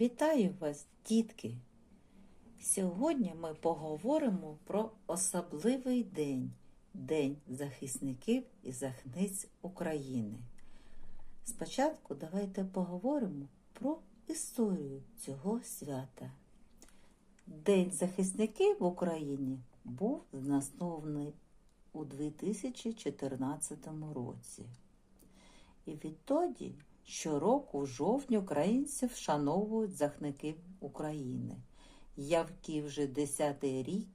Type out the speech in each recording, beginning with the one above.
Вітаю вас, дітки! Сьогодні ми поговоримо про особливий день День захисників і захисниць України. Спочатку давайте поговоримо про історію цього свята. День захисників в Україні був заснований у 2014 році. І відтоді щороку в жовтні українці вшановують захисників України, які вже десятий рік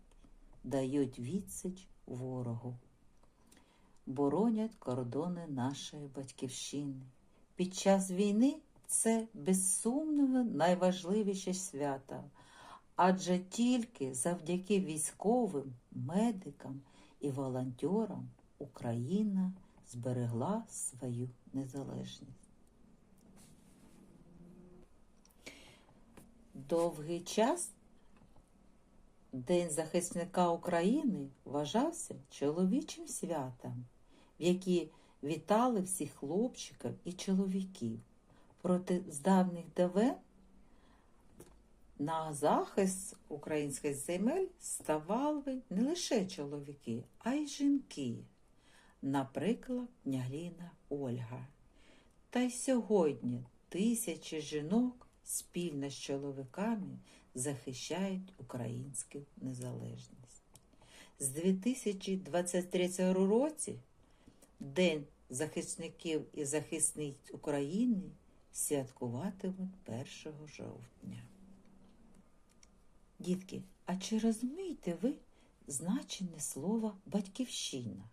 дають відсіч ворогу, боронять кордони нашої батьківщини. Під час війни це безсумнево найважливіше свято, адже тільки завдяки військовим, медикам і волонтерам Україна зберегла свою незалежність. Довгий час День захисника України вважався чоловічим святом, в який вітали всіх хлопчиків і чоловіків. Проте з давніх давен на захист українських земель ставали не лише чоловіки, а й жінки, наприклад, княгиня Ольга. Та й сьогодні тисячі жінок спільно з чоловіками захищають українську незалежність. З 2023 році День захисників і захисниць України святкуватимуть 1 жовтня. Дітки, а чи розумієте ви значення слова батьківщина?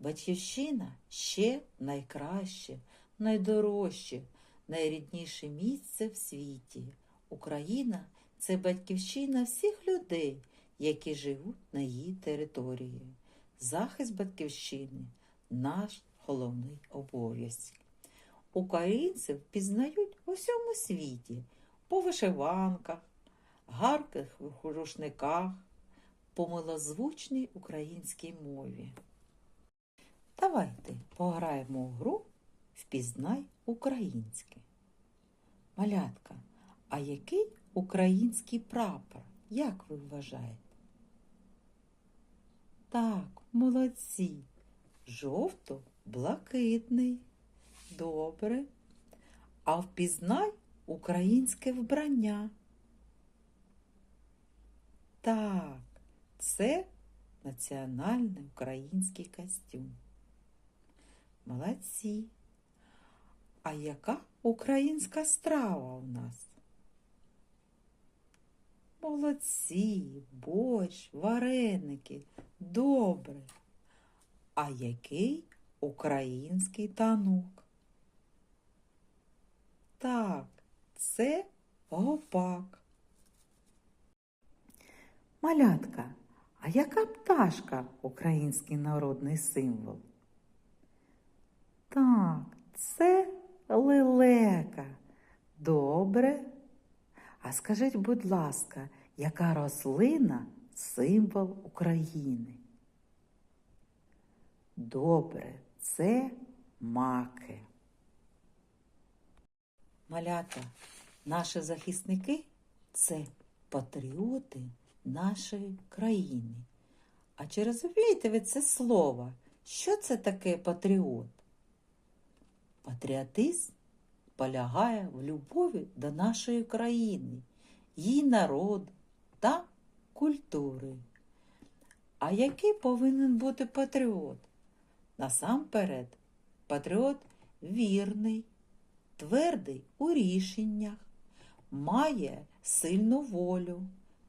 Батьківщина ще найкраще, найдорожче, найрідніше місце в світі. Україна це батьківщина всіх людей, які живуть на її території. Захист батьківщини наш головний обов'язок. Українців пізнають у всьому світі по вишиванках, гарких рушниках, по милозвучній українській мові. Давайте пограємо у гру Впізнай українське. Малятка, а який український прапор? Як ви вважаєте? Так, молодці. Жовто-блакитний. Добре. А впізнай українське вбрання. Так, це національний український костюм. Молодці. А яка українська страва у нас? Молодці, борщ, вареники. Добре. А який український танок? Так, це гопак. Малятка, а яка пташка український народний символ? Так, це лелека. Добре. А скажіть, будь ласка, яка рослина символ України? Добре, це маки. Малята, наші захисники це патріоти нашої країни. А чи розумієте ви це слово? Що це таке патріот? Патріотизм полягає в любові до нашої країни, її народу та культури. А який повинен бути патріот? Насамперед, патріот вірний, твердий у рішеннях, має сильну волю,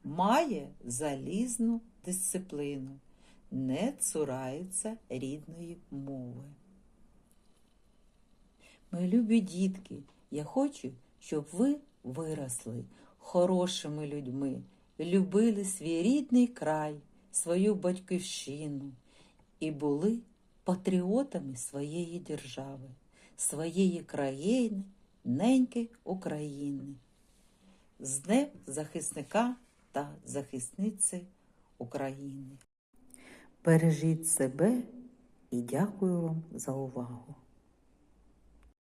має залізну дисципліну, не цурається рідної мови. Мої любі дітки, я хочу, щоб ви виросли хорошими людьми, любили свій рідний край, свою батьківщину і були патріотами своєї держави, своєї країни, неньки України. З Днем захисника та захисниці України. Бережіть себе і дякую вам за увагу.